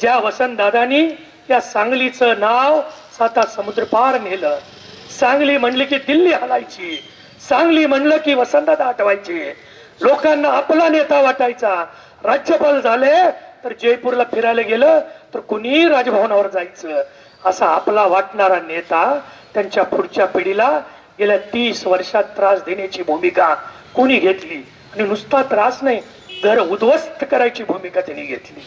ज्या वसंतदादांनी या सांगलीचं नाव साता समुद्र पार नेलं. सांगली म्हणली की दिल्ली हलायची. सांगली म्हणलं की वसंतदादा आठवायची लोकांना आपला नेता वाटायचा. राज्यपाल झाले तर जयपूरला फिरायला गेलं तर कुणी राजभवनावर जायचं? असा आपला वाटणारा नेता त्यांच्या पुढच्या पिढीला गेल्या तीस वर्षात त्रास देण्याची भूमिका कोणी घेतली? आणि नुसता त्रास नाही घर उद्ध्वस्त करायची भूमिका त्यांनी घेतली.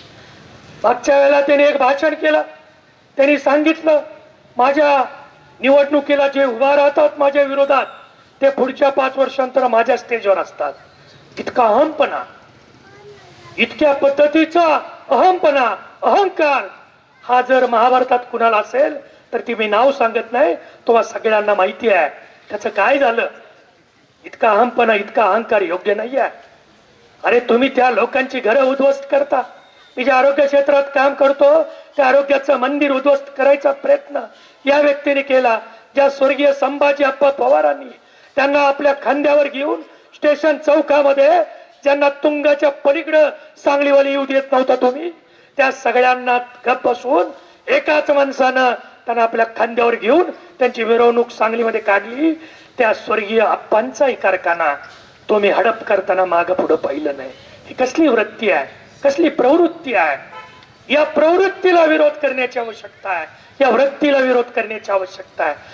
मागच्या वेळेला त्याने एक भाषण केलं. त्यांनी सांगितलं माझ्या निवडणुकीला जे उभा राहतात माझ्या विरोधात ते पुढच्या पाच वर्षांतर माझ्या स्टेजवर असतात. इतका अहमपणा इतक्या पद्धतीचा अहमपणा अहंकार. हा जर महाभारतात कुणाला असेल तर ती मी नाव सांगत नाही तुम्हाला सगळ्यांना माहिती आहे. त्याचं काय झालं? इतका अहमपणा इतका अहंकार योग्य नाही आहे अरे तुम्ही त्या लोकांची घरं उद्ध्वस्त करता. मी ज्या आरोग्य क्षेत्रात काम करतो त्या आरोग्याचं मंदिर उद्ध्वस्त करायचा प्रयत्न या व्यक्तीने केला. ज्या स्वर्गीय संभाजी अप्पा पवारांनी त्यांना आपल्या खांद्यावर घेऊन स्टेशन चौकामध्ये ज्यांना तुंगाच्या पलीकडं सांगलीवाली येऊ देत नव्हता तुम्ही त्या सगळ्यांना गप बसून एकाच माणसानं त्यांना आपल्या खांद्यावर घेऊन त्यांची मिरवणूक सांगलीमध्ये काढली. त्या स्वर्गीय अप्पांचाही कारखाना तुम्ही हडप करताना माग पुढं पाहिलं नाही. ही कसली वृत्ती आहे? कसली प्रवृत्ती आहे? या प्रवृत्तीला विरोध करण्याची आवश्यकता आहे. या वृत्तीला विरोध करण्याची आवश्यकता आहे.